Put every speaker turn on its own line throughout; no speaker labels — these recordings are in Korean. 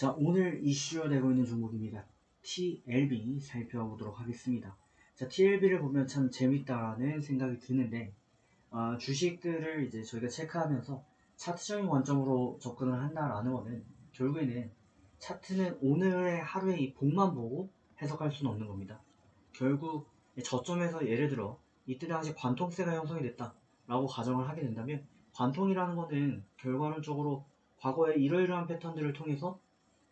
자, 오늘 이슈가 되고 있는 종목입니다. TLB 살펴보도록 하겠습니다. 자, TLB를 보면 참 재밌다는 생각이 드는데, 어, 주식들을 이제 저희가 체크하면서 차트적인 관점으로 접근을 한다라는 거는 결국에는 차트는 오늘의 하루의 이 복만 보고 해석할 수는 없는 겁니다. 결국 저점에서 예를 들어 이때 당시 관통세가 형성이 됐다라고 가정을 하게 된다면 관통이라는 거는 결과론적으로 과거에 이러이러한 패턴들을 통해서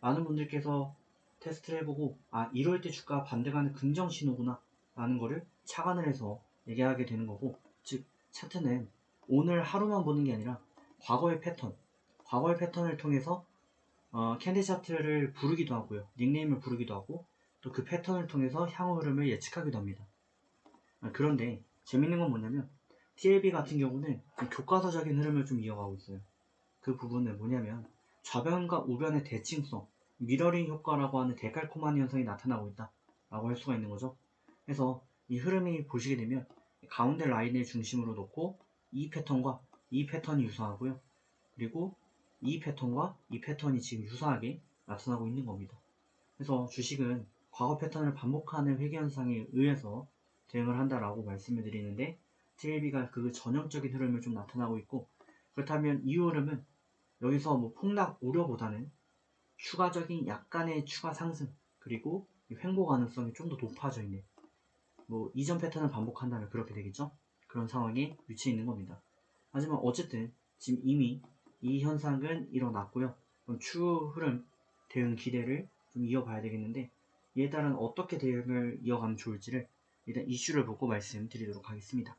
많은 분들께서 테스트를 해보고 아 이럴 때 주가 반대가는 긍정 신호구나 라는 거를 착안을 해서 얘기하게 되는 거고 즉 차트는 오늘 하루만 보는 게 아니라 과거의 패턴 과거의 패턴을 통해서 어, 캔디 차트를 부르기도 하고요. 닉네임을 부르기도 하고 또 그 패턴을 통해서 향후 흐름을 예측하기도 합니다. 아, 그런데 재밌는 건 뭐냐면 TLB 같은 경우는 이 교과서적인 흐름을 좀 이어가고 있어요. 그 부분은 뭐냐면 좌변과 우변의 대칭성, 미러링 효과라고 하는 데칼코마니 현상이 나타나고 있다 라고 할 수가 있는 거죠. 그래서 이 흐름이 보시게 되면 가운데 라인을 중심으로 놓고 이 패턴과 이 패턴이 유사하고요. 그리고 이 패턴과 이 패턴이 지금 유사하게 나타나고 있는 겁니다. 그래서 주식은 과거 패턴을 반복하는 회귀 현상에 의해서 대응을 한다라고 말씀을 드리는데 TLB가 그 전형적인 흐름을 좀 나타나고 있고 그렇다면 이 흐름은 여기서 뭐 폭락 우려보다는 추가적인 약간의 추가 상승 그리고 횡보 가능성이 좀 더 높아져 있는 뭐 이전 패턴을 반복한다면 그렇게 되겠죠? 그런 상황에 위치해 있는 겁니다. 하지만 어쨌든 지금 이미 이 현상은 일어났고요. 그럼 추후 흐름 대응 기대를 좀 이어봐야 되겠는데 이에 따른 어떻게 대응을 이어가면 좋을지를 일단 이슈를 보고 말씀드리도록 하겠습니다.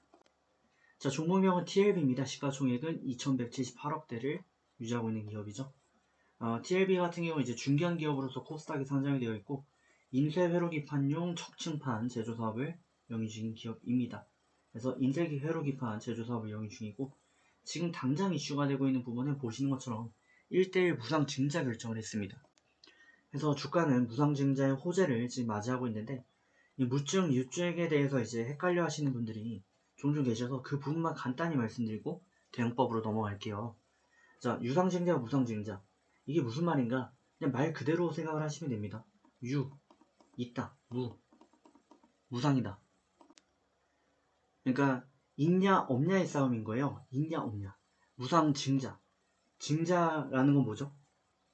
자 종목명은 TLB입니다. 시가총액은 2178억대를 유지하고 있는 기업이죠. 어, TLB 같은 경우 이제 중견 기업으로서 코스닥에 상장이 되어 있고 인쇄 회로 기판용 척층판 제조 사업을 영위 중인 기업입니다. 그래서 인쇄 회로 기판 제조 사업을 영위 중이고 지금 당장 이슈가 되고 있는 부분은 보시는 것처럼 1대1 무상 증자 결정을 했습니다. 그래서 주가는 무상 증자의 호재를 지금 맞이하고 있는데 이 무증 유증에 대해서 이제 헷갈려 하시는 분들이 종종 계셔서 그 부분만 간단히 말씀드리고 대응법으로 넘어갈게요. 자, 유상증자, 무상증자. 이게 무슨 말인가? 그냥 말 그대로 생각을 하시면 됩니다. 유, 있다, 무, 무상이다. 그러니까 있냐 없냐의 싸움인 거예요. 있냐 없냐. 무상증자. 증자라는 건 뭐죠?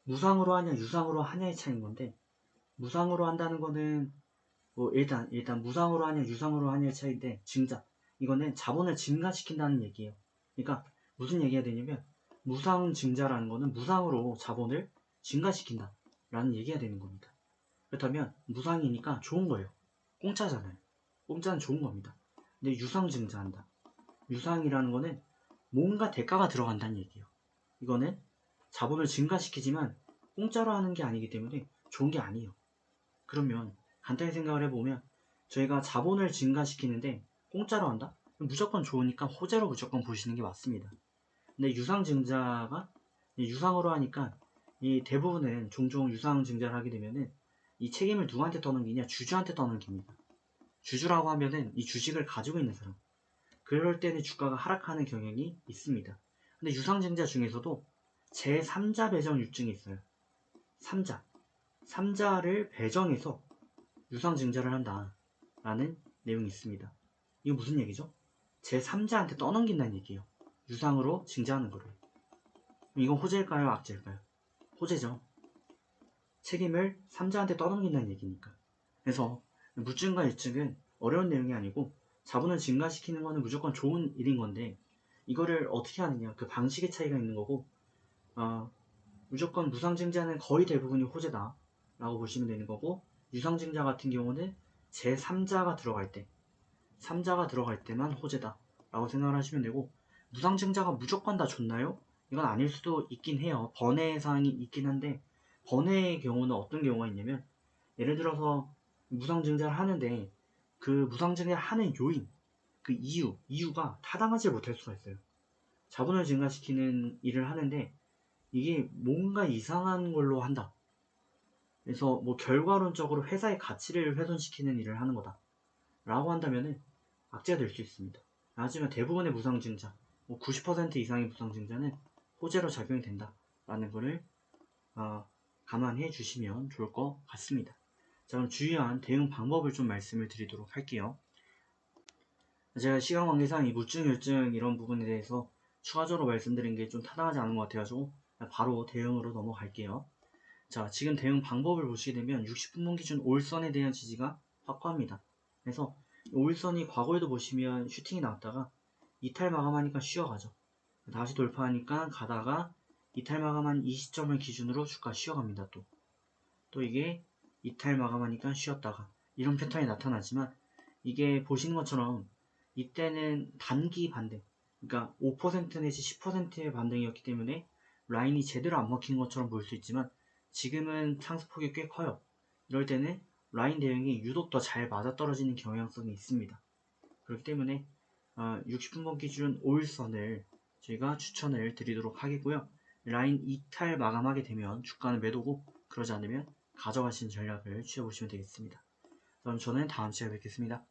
무상으로 하냐 유상으로 하냐의 차이인 건데 무상으로 한다는 거는 뭐 일단 일단 무상으로 하냐 유상으로 하냐의 차이인데 증자 이거는 자본을 증가시킨다는 얘기예요. 그러니까 무슨 얘기가 되냐면 무상 증자라는 것은 무상으로 자본을 증가시킨다 라는 얘기가 되는 겁니다. 그렇다면 무상이니까 좋은 거예요. 공짜잖아요. 공짜는 좋은 겁니다. 근데 유상 증자한다. 유상이라는 거는 뭔가 대가가 들어간다는 얘기예요. 이거는 자본을 증가시키지만 공짜로 하는 게 아니기 때문에 좋은 게 아니에요. 그러면 간단히 생각을 해보면 저희가 자본을 증가시키는데 공짜로 한다? 무조건 좋으니까 호재로 무조건 보시는 게 맞습니다. 근데 유상 증자가 유상으로 하니까 이 대부분은 종종 유상 증자를 하게 되면은 이 책임을 누구한테 떠넘기냐 주주한테 떠넘깁니다. 주주라고 하면은 이 주식을 가지고 있는 사람. 그럴 때는 주가가 하락하는 경향이 있습니다. 근데 유상증자 중에서도 제3자 배정 유증이 있어요. 3자. 3자를 배정해서 유상증자를 한다라는 내용이 있습니다. 이거 무슨 얘기죠? 제3자한테 떠넘긴다는 얘기예요. 유상으로 증자하는 거를. 이건 호재일까요? 악재일까요? 호재죠. 책임을 삼자한테 떠넘긴다는 얘기니까. 그래서 무증과 일증은 어려운 내용이 아니고 자본을 증가시키는 거는 무조건 좋은 일인 건데 이거를 어떻게 하느냐 그 방식의 차이가 있는 거고 어, 무조건 무상증자는 거의 대부분이 호재다 라고 보시면 되는 거고 유상증자 같은 경우는 제3자가 들어갈 때 3자가 들어갈 때만 호재다 라고 생각을 하시면 되고 무상증자가 무조건 다 좋나요? 이건 아닐 수도 있긴 해요. 번외 사항이 있긴 한데 번외의 경우는 어떤 경우가 있냐면 예를 들어서 무상증자를 하는데 그 무상증자를 하는 요인, 그 이유, 이유가 타당하지 못할 수가 있어요. 자본을 증가시키는 일을 하는데 이게 뭔가 이상한 걸로 한다. 그래서 뭐 결과론적으로 회사의 가치를 훼손시키는 일을 하는 거다. 라고 한다면은 악재가 될 수 있습니다. 하지만 대부분의 무상증자, 뭐 90% 이상의 무상증자는 호재로 작용이 된다 라는 것을 어, 감안해 주시면 좋을 것 같습니다. 자, 그럼 주요한 대응 방법을 좀 말씀을 드리도록 할게요. 제가 시간 관계상 이 무증, 열증 이런 부분에 대해서 추가적으로 말씀드린 게 좀 타당하지 않은 것 같아가지고 바로 대응으로 넘어갈게요. 자, 지금 대응 방법을 보시게 되면 60분봉 기준 올선에 대한 지지가 확고합니다. 그래서 올선이 과거에도 보시면 슈팅이 나왔다가 이탈 마감하니까 쉬어가죠. 다시 돌파하니까 가다가 이탈 마감한 이 시점을 기준으로 주가 쉬어갑니다. 또. 또 이게 이탈 마감하니까 쉬었다가 이런 패턴이 나타나지만 이게 보시는 것처럼 이때는 단기 반등 그러니까 5% 내지 10%의 반등이었기 때문에 라인이 제대로 안 먹히는 것처럼 보일 수 있지만 지금은 상승폭이 꽤 커요. 이럴 때는 라인 대응이 유독 더 잘 맞아떨어지는 경향성이 있습니다. 그렇기 때문에 60분봉 기준 올선을 저희가 추천을 드리도록 하겠고요. 라인 이탈 마감하게 되면 주가는 매도고 그러지 않으면 가져가시는 전략을 취해보시면 되겠습니다. 그럼 저는 다음 시간에 뵙겠습니다.